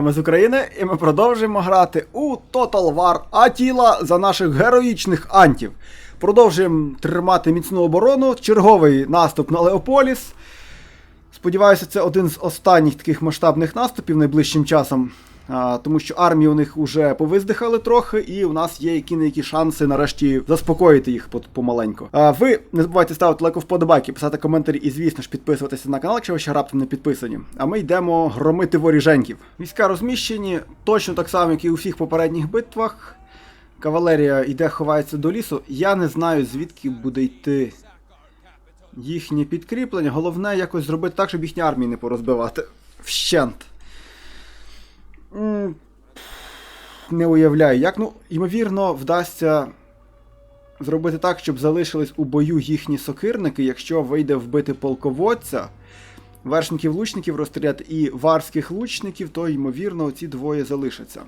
Ми з України, і ми продовжуємо грати у Total War Атіла за наших героїчних антів. Продовжуємо тримати міцну оборону, черговий наступ на Леополіс. Сподіваюся, це один з останніх таких масштабних наступів найближчим часом. Тому що армії у них вже повиздихали трохи, і у нас є які не які шанси нарешті заспокоїти їх помаленьку. Ви не забувайте ставити лайк вподобайки, писати коментарі і, звісно ж, підписуватися на канал, якщо ви ще раптом не підписані. А ми йдемо громити воріженьків. Війська розміщені точно так само, як і у всіх попередніх битвах. Кавалерія йде, ховається до лісу. Я не знаю, звідки буде йти їхнє підкріплення. Головне якось зробити так, щоб їхні армії не порозбивати. Вщент. Не уявляю, як. Ну, ймовірно, вдасться зробити так, щоб залишились у бою їхні сокирники, якщо вийде вбити полководця, вершників лучників розстріляти і варських лучників, то ймовірно ці двоє залишаться.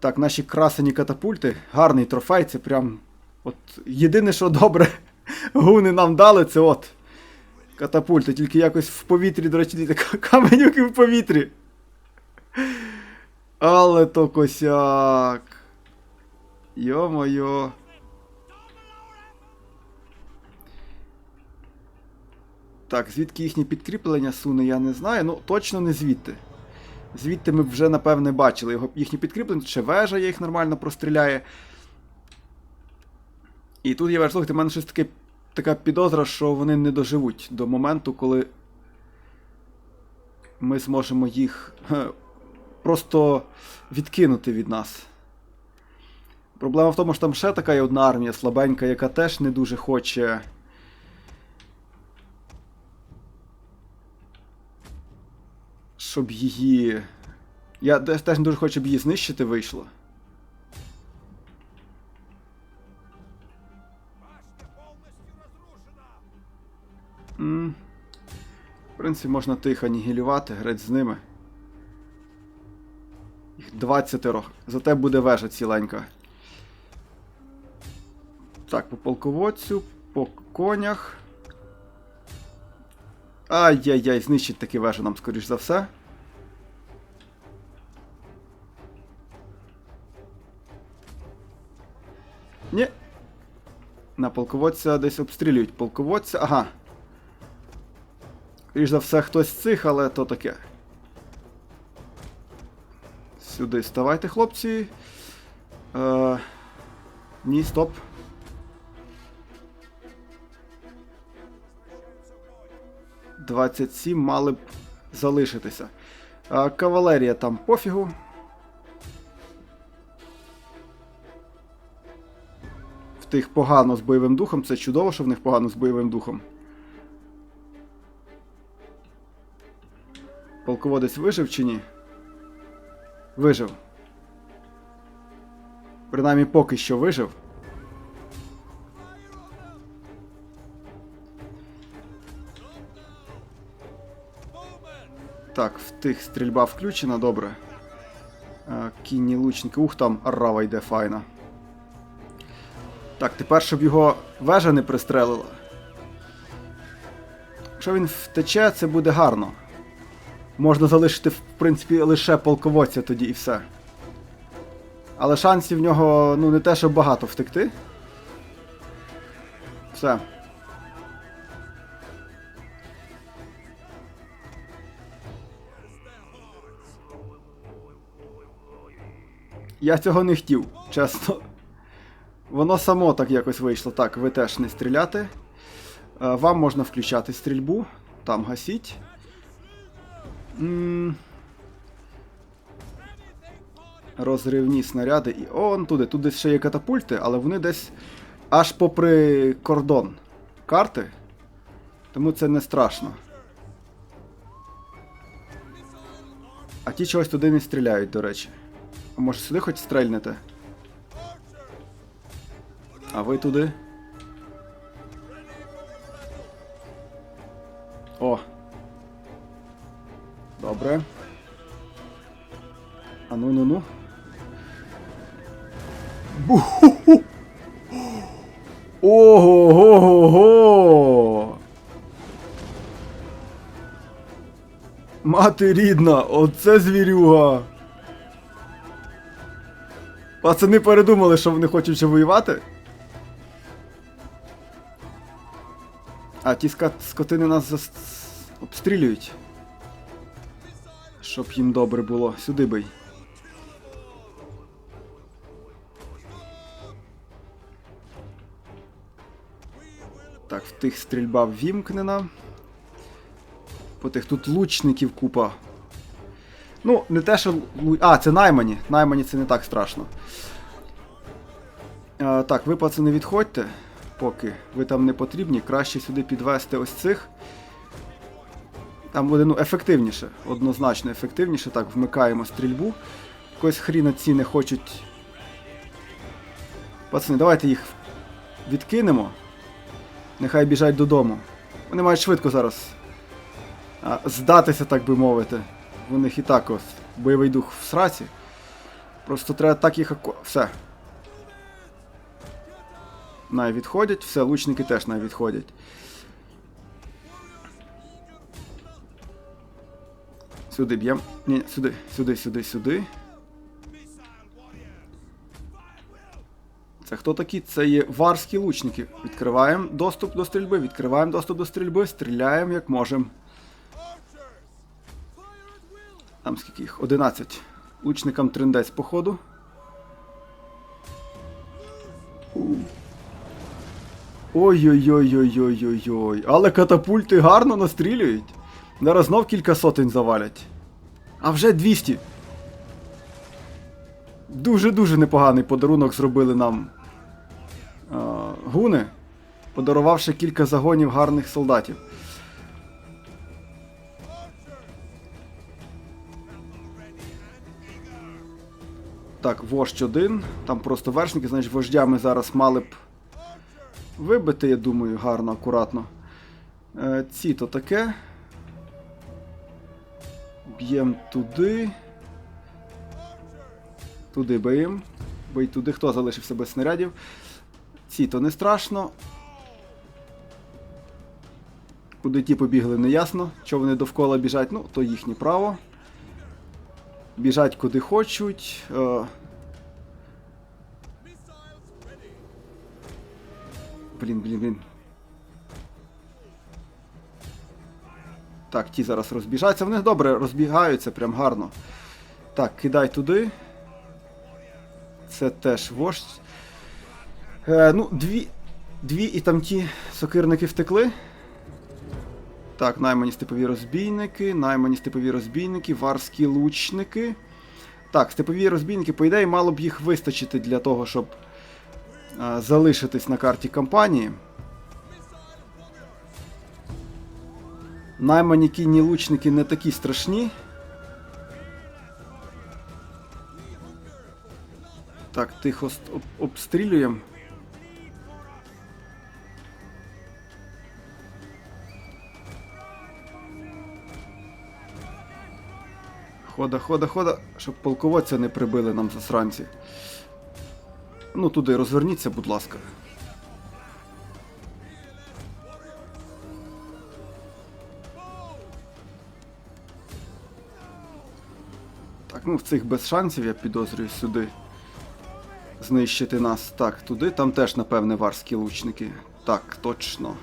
Так, наші красені катапульти, гарний трофей, це прям. От єдине, що добре, гуни нам дали, це от. Катапульти, тільки якось в повітрі, до речі, каменюки в повітрі. Але то косяк. Йо-моє. Так, звідки їхнє підкріплення суне, я не знаю. Ну, точно не звідти. Звідти ми вже, напевне, бачили його їхні підкріплення, ще вежа їх нормально простріляє. І тут є вежа, слухайте, в мене щось таке, така підозра, що вони не доживуть до моменту, коли ми зможемо їх просто відкинути від нас. Проблема в тому, що там ще така є одна армія слабенька, яка теж не дуже хоче. Щоб її. Я теж не дуже хочу, щоб її знищити вийшло. М. В принципі, можна тихо анігілювати, греть з ними. Їх 20. Зате буде вежа ціленька. Так, по полководцю, по конях. Ай-яй-яй, знищить таки вежу нам, скоріш за все. Ні. На полководця десь обстрілюють полководця. Ага. Скоріш за все, хтось з цих, але то таке. Сюди ставайте, хлопці. Е, ні, стоп. Двадцять сім мали б залишитися. Е, кавалерія там пофігу. В тих погано з бойовим духом. Це чудово, що в них погано з бойовим духом. Полководець вижив чи ні? Вижив. Принаймні поки що вижив. Так, в тих стрільба включена, добре. Кінні лучники. Ух, там рава йде файна. Так, тепер, щоб його вежа не пристрелила. Якщо він втече, це буде гарно. Можна залишити, в принципі, лише полководця тоді і все. Але шансів в нього, ну, не те, щоб багато втекти. Все. Я цього не хотів, чесно. Воно само так якось вийшло. Так, ви теж не стріляти. Е, Вам можна включати стрільбу. Там гасіть. Розривні снаряди і. Он туди. Тут десь ще є катапульти, але вони десь аж попри кордон карти. Тому це не страшно. А ті чогось туди не стріляють, до речі. А може сюди хоч стрельнете? А ви туди? О. Мати рідна, оце звірюга. Пацани передумали, що вони хочуть ще воювати. А, ті скотини нас зас... обстрілюють. Щоб їм добре було. Сюди бий. Так, в тих стрільба ввімкнена. Тих тут лучників купа. Ну, не те, що. А, це наймані. Наймані це не так страшно. А, так, ви, пацани, відходьте, поки ви там не потрібні. Краще сюди підвести ось цих. Там буде ну, ефективніше, однозначно ефективніше. Так, вмикаємо стрільбу. Якось хріна ці не хочуть. Пацани, давайте їх відкинемо. Нехай біжать додому. Вони мають швидко зараз здатися, так би мовити. У них і так ось бойовий дух в сраці. Просто треба так їх аку... Все. Най відходять, все, лучники теж най відходять. Сюди б'ємо. Ні, сюди, сюди, сюди, сюди. Це хто такі? Це є варські лучники. Відкриваємо доступ до стрільби, відкриваємо доступ до стрільби, стріляємо як можемо. Там скільки їх? 11. Лучникам трендець, походу. Ой-ой-ой-ой-ой-ой-ой. Але катапульти гарно настрілюють. Зараз знов кілька сотень завалять. А вже 200. Дуже-дуже непоганий подарунок зробили нам а, гуни, подарувавши кілька загонів гарних солдатів. Так, вождь один. Там просто вершники, значить вождя ми зараз мали б вибити, я думаю, гарно, акуратно. Е, ці то таке. Б'єм туди. Туди биєм. Бий туди, хто залишився без снарядів. Ці то не страшно. Куди ті побігли, не ясно. Що вони довкола біжать, ну, то їхнє право. Біжать куди хочуть. Е... Блін, блін, блін. Так, ті зараз розбіжаються. Вони добре розбігаються, прям гарно. Так, кидай туди. Це теж вождь. Е, ну, дві. Дві і там ті сокирники втекли. Так, наймані степові розбійники, наймані степові розбійники, варські лучники. Так, степові розбійники, по ідеї, мало б їх вистачити для того, щоб а, залишитись на карті кампанії. Наймані кінні лучники не такі страшні. Так, тихо обстрілюємо. Хода, хода, хода, щоб полководця не прибили нам засранці. Ну, туди розверніться, будь ласка. Так, ну в цих без шансів, я підозрюю сюди. Знищити нас. Так, туди, там теж, напевне, варські лучники. Так, точно.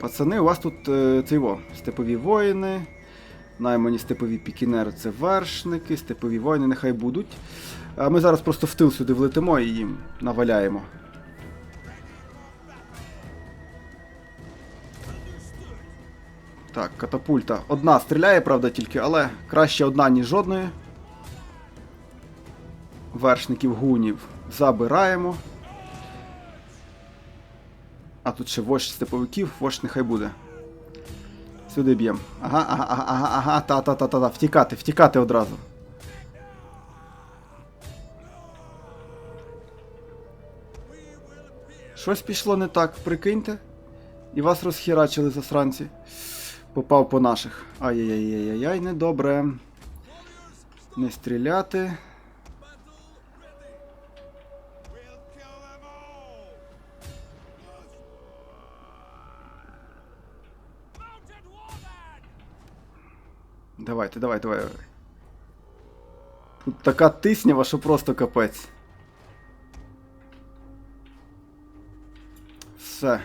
Пацани, у вас тут е, його, степові воїни. Наймані степові пікінери це вершники, степові воїни нехай будуть. А ми зараз просто в тил сюди влетимо і їм наваляємо. Так, катапульта. Одна стріляє, правда, тільки, але краще одна, ніж жодної. Вершників гунів забираємо. А тут ще вождь степовиків, вождь нехай буде. Сюди б'ємо. Ага, ага, ага, ага, ага, та-та-та-та-та. Втікати, втікати одразу. Щось пішло не так, прикиньте. І вас розхерачили засранці. Попав по наших. Ай-яй-яй-яй-яй, недобре. Не стріляти. Давайте, давай, давай. Тут така тиснява, що просто капець. Все.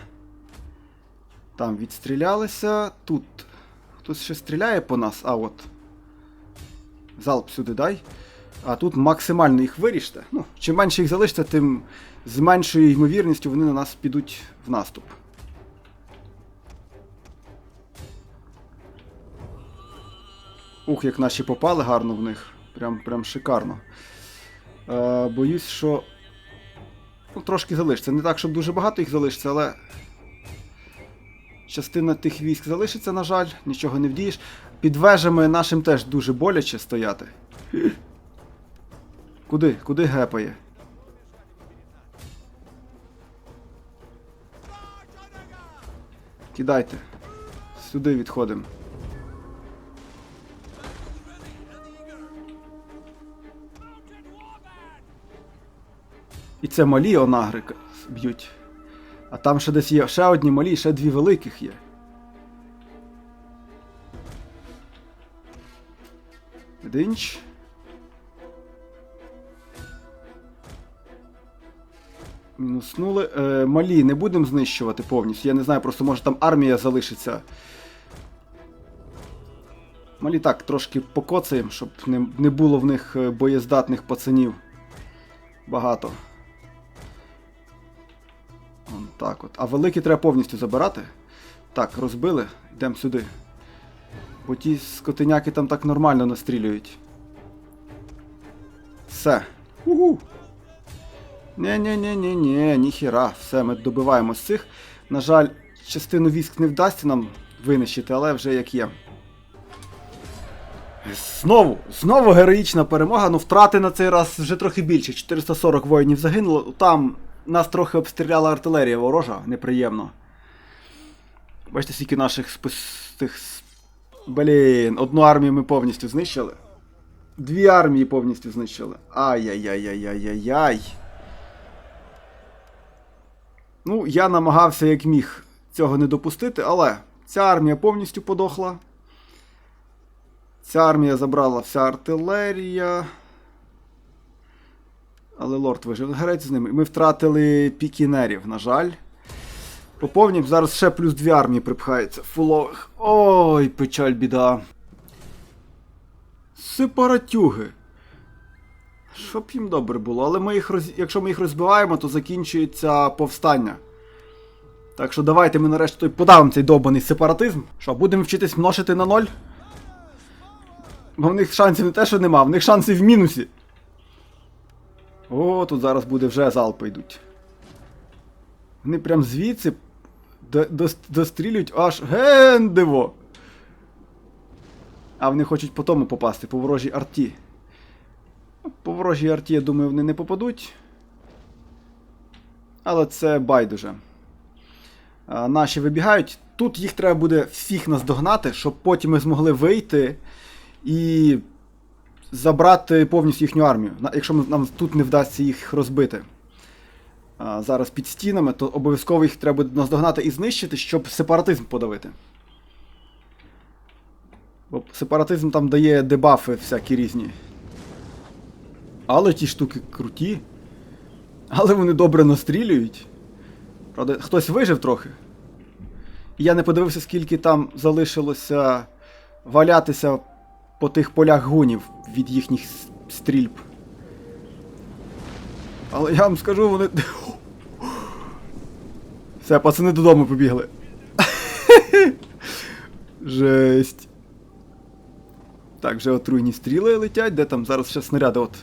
Там відстрілялися. Тут. Хтось ще стріляє по нас, а от. Залп сюди дай. А тут максимально їх виріште. Ну, чим менше їх залишиться, тим з меншою ймовірністю вони на нас підуть в наступ. Ух, як наші попали гарно в них. Прям, прям шикарно. Е, боюсь, що. Ну, трошки залишиться. Не так, щоб дуже багато їх залишиться, але. Частина тих військ залишиться, на жаль, нічого не вдієш. Під вежами нашим теж дуже боляче стояти. Куди? Куди гепає? Кидайте. Сюди відходимо. І це малі онагри к- б'ють. А там ще десь є ще одні малі, ще дві великих є. Динч. Мінуснули. Е, малі не будемо знищувати повністю. Я не знаю, просто може там армія залишиться. Малі так, трошки покоцаємо, щоб не, не було в них е, боєздатних пацанів. Багато. Вон так от. А великі треба повністю забирати. Так, розбили, йдемо сюди. Бо ті скотиняки там так нормально настрілюють. Все. Угу. Нє-нє-нє-нє-нє, ніхіра. Все, ми добиваємо з цих. На жаль, частину військ не вдасться нам винищити, але вже як є. Знову, знову героїчна перемога, ну втрати на цей раз вже трохи більше. 440 воїнів загинуло. Там нас трохи обстріляла артилерія ворожа, неприємно. Бачите, скільки наших спис... Блін, одну армію ми повністю знищили. Дві армії повністю знищили. Ай-яй-яй-яй-яй-яй. Ну, я намагався як міг цього не допустити, але ця армія повністю подохла. Ця армія забрала вся артилерія. Але лорд вижив. Грець з ними. Ми втратили пікінерів, на жаль. Поповнім, зараз ще плюс дві армії припхаються. Фулових. Ой, печаль біда. Сепаратюги. Щоб їм добре було, але ми їх роз... якщо ми їх розбиваємо, то закінчується повстання. Так що давайте ми нарешті подавимо цей довбаний сепаратизм. Що, будемо вчитись множити на ноль? Бо в них шансів не те, що нема, в них шанси в мінусі. О, тут зараз буде вже залпи йдуть. Вони прям звідси до- дос- дострілюють аж гендиво. А вони хочуть по тому попасти, по ворожій арті. Ну, По ворожій арті, я думаю, вони не попадуть. Але це байдуже. А, наші вибігають. Тут їх треба буде всіх наздогнати, щоб потім ми змогли вийти і забрати повністю їхню армію. Якщо нам тут не вдасться їх розбити. Зараз під стінами, то обов'язково їх треба буде наздогнати і знищити, щоб сепаратизм подавити. Бо сепаратизм там дає дебафи всякі різні. Але ті штуки круті. Але вони добре настрілюють. Правда, хтось вижив трохи. І я не подивився, скільки там залишилося валятися по тих полях гунів від їхніх стрільб. Але я вам скажу, вони. Все, пацани додому побігли. Жесть. Так, вже отруйні стріли летять, де там зараз ще снаряди от.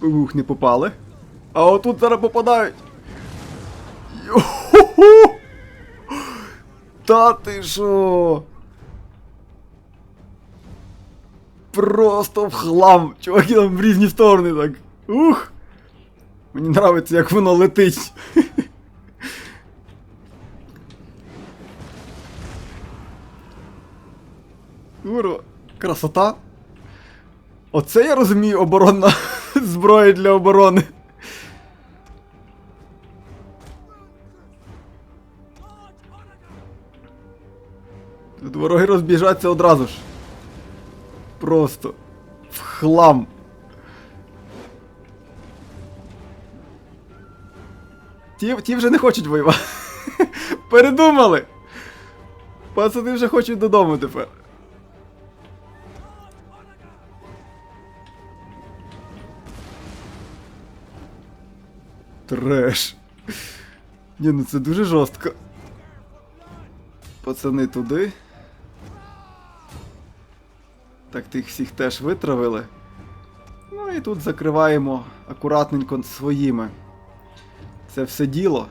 Ух, не попали. А отут зараз попадають. Йо-ху-ху! Та ти що? Просто в хлам. Чуваки там в різні сторони так. Ух! Мені нравиться, як воно летить. Уро, красота. Оце я розумію оборонна зброя для оборони. Вороги розбіжаться одразу ж. Просто. В хлам. Ті, ті вже не хочуть воювати. Передумали. Пацани вже хочуть додому тепер. Треш. Ні, ну це дуже жорстко. Пацани туди. Так тих всіх теж витравили. Ну і тут закриваємо акуратненько своїми. Це все діло.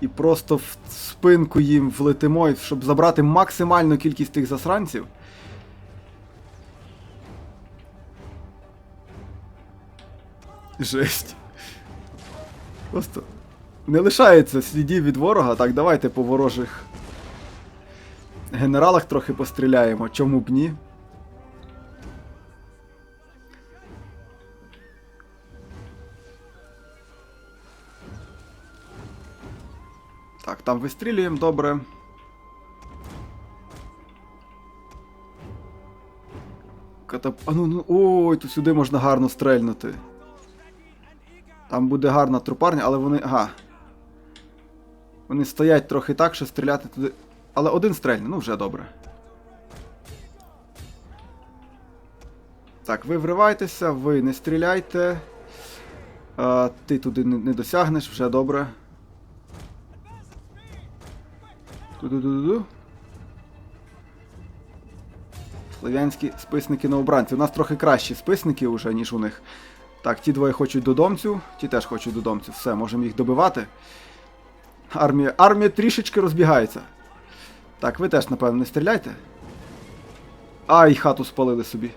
І просто в спинку їм влетимо, щоб забрати максимальну кількість тих засранців. Жесть. Просто не лишається слідів від ворога. Так, давайте по ворожих генералах трохи постріляємо. Чому б ні? Там вистрілюємо добре. Катап... А ну, ну, ой, тут сюди можна гарно стрельнути. Там буде гарна трупарня, але вони. Ага. Вони стоять трохи так, що стріляти туди. Але один стрельне, ну вже добре. Так, ви вривайтеся, ви не стріляйте. А, ти туди не, не досягнеш, вже добре. Ту-ду-ду-ду. Слов'янські списники новобранці. У нас трохи кращі списники вже, ніж у них. Так, ті двоє хочуть додомцю, ті теж хочуть додомцю. Все, можемо їх добивати. Армія армія трішечки розбігається. Так, ви теж, напевно, не стріляйте. Ай, хату спалили собі.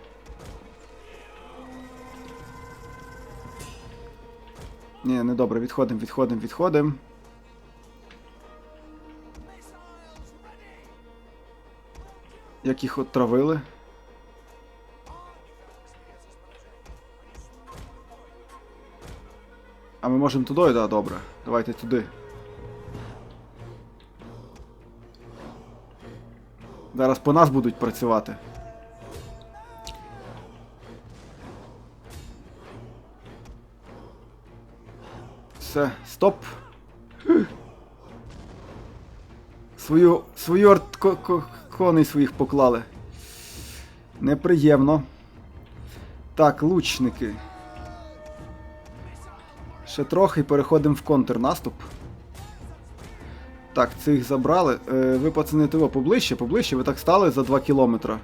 Ні, не добре, відходимо, відходимо, відходимо. Як їх отравили. А ми можемо туди, так, добре. Давайте туди. Зараз по нас будуть працювати. Все, стоп. Свою. свою арт... ко- ко- коней своїх поклали. Неприємно. Так, лучники. Ще трохи переходимо в контрнаступ. Так, цих забрали. Е, ви пацани того поближче, поближче, ви так стали за 2 кілометри.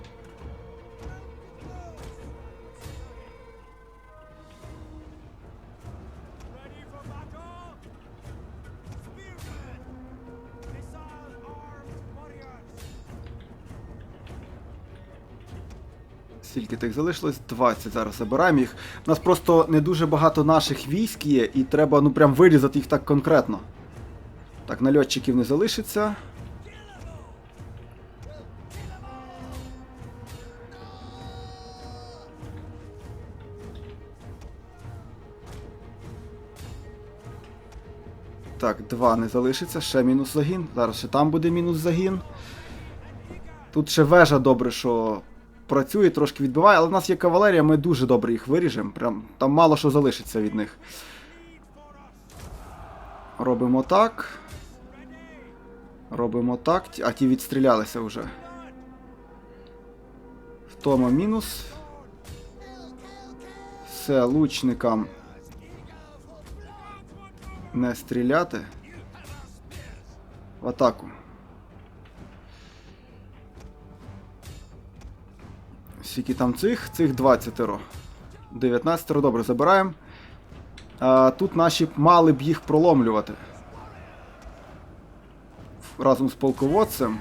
Тих залишилось? 20 зараз забираємо їх. У нас просто не дуже багато наших військ є, і треба ну прям вирізати їх так конкретно. Так, нальотчиків не залишиться. Так, два не залишиться, ще мінус загін. Зараз ще там буде мінус загін. Тут ще вежа добре, що працює, трошки відбиває, але в нас є кавалерія, ми дуже добре їх виріжемо. Прям там мало що залишиться від них. Робимо так. Робимо так. А ті відстрілялися вже. Втома мінус. Все, лучникам. Не стріляти. В атаку. Скільки там цих? Цих 20. 19 добре, забираємо. Тут наші мали б їх проломлювати. Разом з полководцем.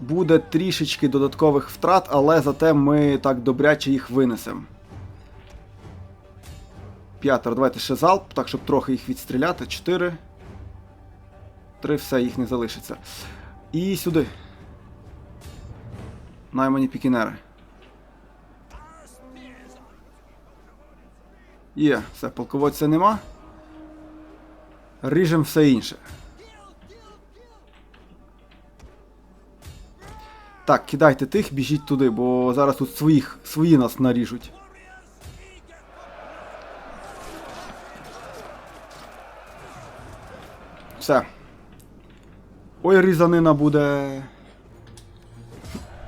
Буде трішечки додаткових втрат, але зате ми так добряче їх винесемо. П'ятеро, давайте ще залп, так, щоб трохи їх відстріляти. Чотири. Три, все, їх не залишиться. І сюди. Наймані пікінери. Є, все, полководця нема. Ріжем все інше. Так, кидайте тих, біжіть туди, бо зараз тут своїх, свої нас наріжуть. Все. Ой, різанина буде.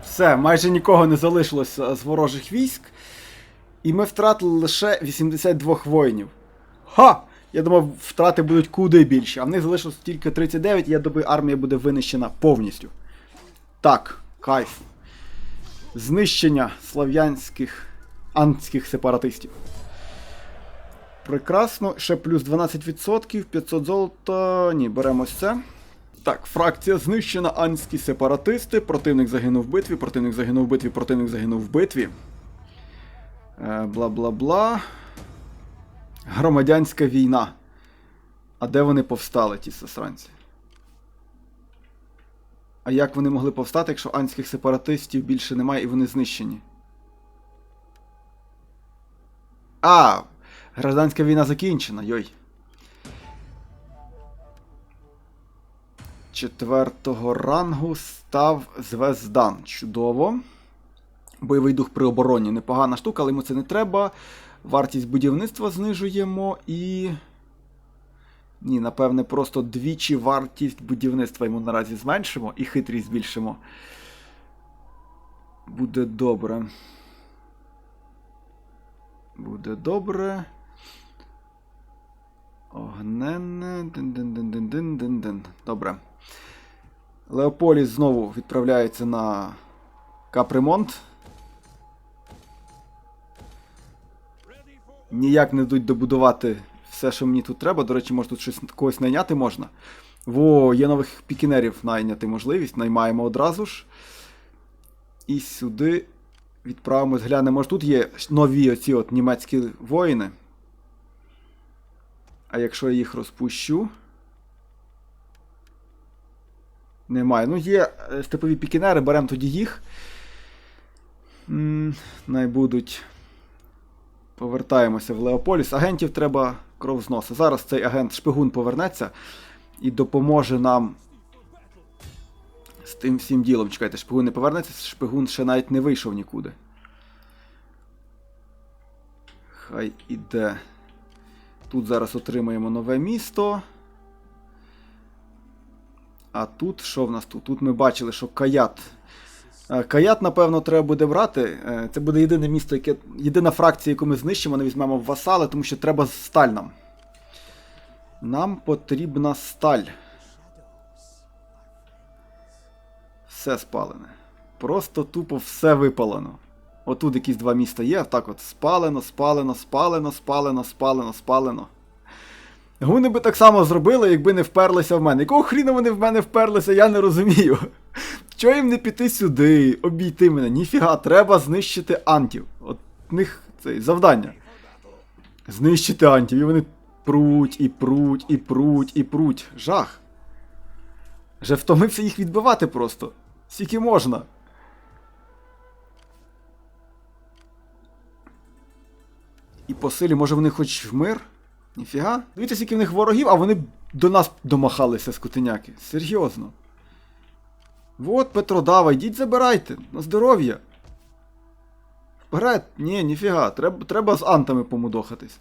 Все, майже нікого не залишилося з ворожих військ. І ми втратили лише 82 воїнів. Ха! Я думав, втрати будуть куди більші, а в них залишилось тільки 39, і я думаю, армія буде винищена повністю. Так, кайф. Знищення слав'янських антських сепаратистів. Прекрасно, ще плюс 12%, 500 золота. Ні, беремо це. Так, фракція знищена, анські сепаратисти. Противник загинув в битві, противник загинув в битві, противник загинув в битві. Е, Бла-бла-бла. Громадянська війна. А де вони повстали, ті сесранці? А як вони могли повстати, якщо анських сепаратистів більше немає і вони знищені? А! Гражданська війна закінчена, йой. Четвертого рангу став Звездан. Чудово. Бойовий дух при обороні. Непогана штука, але йому це не треба. Вартість будівництва знижуємо і. Ні, напевне, просто двічі вартість будівництва йому наразі зменшимо і хитрість збільшимо. Буде добре. Буде добре. Огненне. Дин-дин-дин-дин-дин-дин. Добре. Леополіс знову відправляється на капремонт. Ніяк не дадуть добудувати все, що мені тут треба. До речі, може тут щось когось найняти можна. Во, є нових пікінерів найняти можливість. Наймаємо одразу ж. І сюди відправимось, глянемо. Може тут є нові оці от німецькі воїни. А якщо я їх розпущу. Немає. Ну, є е, степові пікінери, беремо тоді їх. М, Най будуть. Повертаємося в Леополіс. Агентів треба кров з носа. Зараз цей агент шпигун повернеться і допоможе нам з тим всім ділом. Чекайте, шпигун не повернеться, шпигун ще навіть не вийшов нікуди. Хай іде. Тут зараз отримаємо нове місто. А тут що в нас тут? Тут ми бачили, що Каят. Е, Каят, напевно, треба буде брати. Е, Це буде єдине місто, яке. Єдина фракція, яку ми знищимо, не візьмемо в васали, тому що треба сталь нам. Нам потрібна сталь. Все спалене. Просто тупо все випалено. Отут якісь два міста є, так от спалено, спалено, спалено, спалено, спалено, спалено. Гуни би так само зробили, якби не вперлися в мене. Якого хріна вони в мене вперлися, я не розумію. Чого їм не піти сюди, обійти мене? Ніфіга, треба знищити антів. От в них це завдання. Знищити антів. І вони пруть, і пруть, і пруть, і пруть. Жах. Вже втомився їх відбивати просто. Скільки можна. І по силі, може вони хоч в мир? Ніфіга? Дивіться, скільки в них ворогів, а вони до нас домахалися скотиняки. Серйозно. Вот, Петродава, йдіть забирайте. На здоров'я. Вперед, ні, ніфіга, треба, треба з антами помудохатись.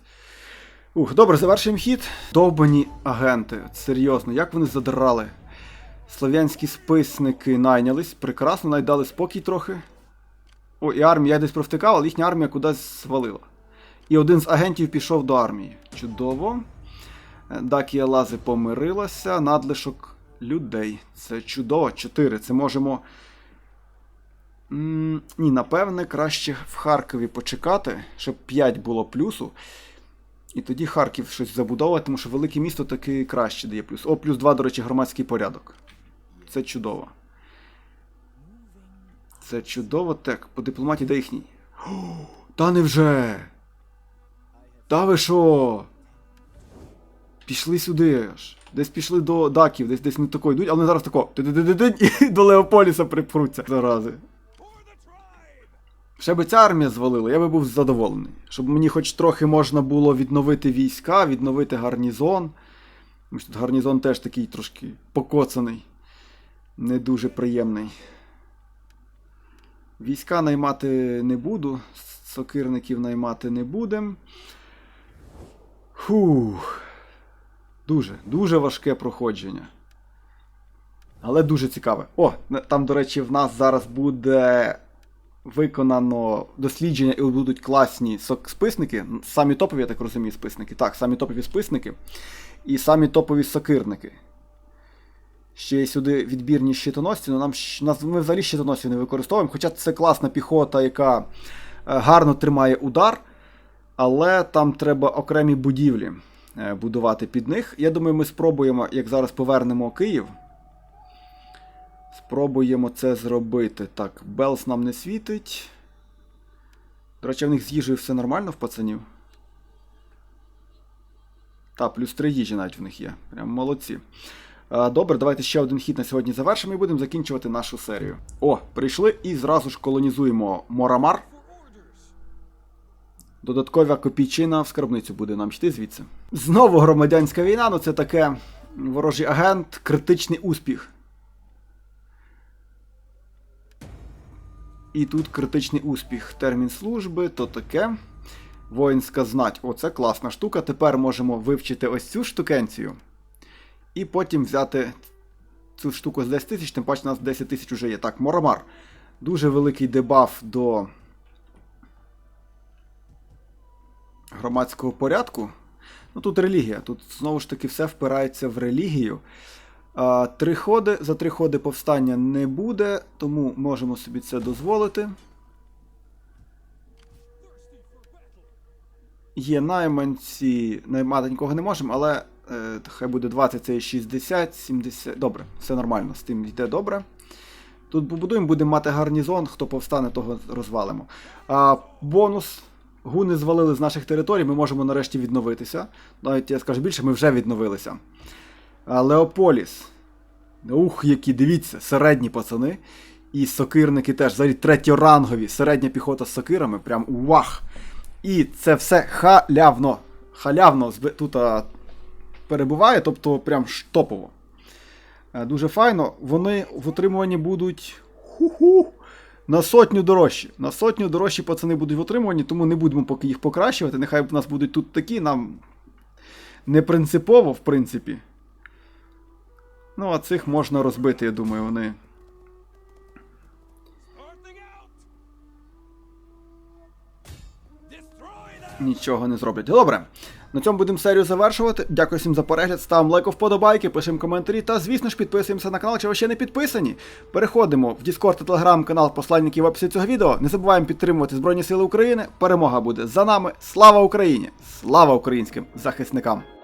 Ух, добре, завершуємо хід. Довбані агенти. Серйозно, як вони задрали. Слов'янські списники найнялись. Прекрасно, навіть дали спокій трохи. О, і армія я десь провтикав, але їхня армія кудись свалила. І один з агентів пішов до армії. Чудово. Е, Дакія Лази помирилася. Надлишок людей. Це чудово. 4. Це можемо. Ні, напевне, краще в Харкові почекати, щоб 5 було плюсу. І тоді Харків щось забудовувати, тому що велике місто таки краще дає плюс. О, плюс 2, до речі, громадський порядок. Це чудово. Це чудово. Так, по дипломатії де їхній. Та невже? Та ви що? Пішли сюди аж. Десь пішли до Даків, десь десь не тако йдуть, але вони зараз тако. І до Леополіса припруться зарази. Ще би ця армія звалила, я би був задоволений. Щоб мені хоч трохи можна було відновити війська, відновити гарнізон. Тому тут гарнізон теж такий трошки покоцаний, не дуже приємний. Війська наймати не буду, сокирників наймати не будемо. Фух. Дуже, дуже важке проходження. Але дуже цікаве. О, там, до речі, в нас зараз буде виконано дослідження і будуть класні списники. Самі топові, я так розумію, списники. Так, самі топові списники. І самі топові сокирники. Ще є сюди відбірні щитоносці, але нам, нас, ми взагалі щитоносців не використовуємо. Хоча це класна піхота, яка е, гарно тримає удар, але там треба окремі будівлі е, будувати під них. Я думаю, ми спробуємо, як зараз повернемо Київ. Спробуємо це зробити. Так, Белс нам не світить. До речі, в них з їжею все нормально в пацанів. Та, плюс 3 їжі навіть в них є. Прям молодці. Е, Добре, давайте ще один хід на сьогодні завершимо і будемо закінчувати нашу серію. О, прийшли і зразу ж колонізуємо Морамар. Додаткова копійчина в скарбницю буде нам йти звідси. Знову громадянська війна, ну це таке ворожий агент, критичний успіх. І тут критичний успіх. Термін служби, то таке. Воїнська знать. О, це класна штука. Тепер можемо вивчити ось цю штукенцію. І потім взяти цю штуку з 10 тисяч, тим паче у нас 10 тисяч вже є. Так, Моромар. Дуже великий дебаф до громадського порядку. Ну тут релігія. Тут знову ж таки все впирається в релігію. Три ходи. За три ходи повстання не буде, тому можемо собі це дозволити. Є найманці, наймати нікого не можемо, але е, хай буде 20, це є 60, 70. Добре, все нормально, з тим йде добре. Тут побудуємо, будемо мати гарнізон, хто повстане, того розвалимо. А, бонус. Гуни звалили з наших територій, ми можемо нарешті відновитися. Навіть я скажу більше, ми вже відновилися. Леополіс. Ух, які, дивіться, середні пацани. І сокирники теж, взагалі третьорангові, середня піхота з сокирами, прям вах. І це все халявно. Халявно тут а, перебуває, тобто прям штопово. Е, Дуже файно. Вони в утримуванні будуть ху-ху, на сотню дорожчі. На сотню дорожчі пацани будуть в утримуванні, тому не будемо поки їх покращувати. Нехай в нас будуть тут такі, нам не принципово, в принципі. Ну, а цих можна розбити, я думаю, вони. Нічого не зроблять. Добре. На цьому будемо серію завершувати. Дякую всім за перегляд. Ставимо лайк, вподобайки, пишемо коментарі та, звісно ж, підписуємося на канал, якщо ви ще не підписані. Переходимо в Discord та Telegram канал посланників в описі цього відео. Не забуваємо підтримувати Збройні Сили України. Перемога буде за нами. Слава Україні! Слава українським захисникам!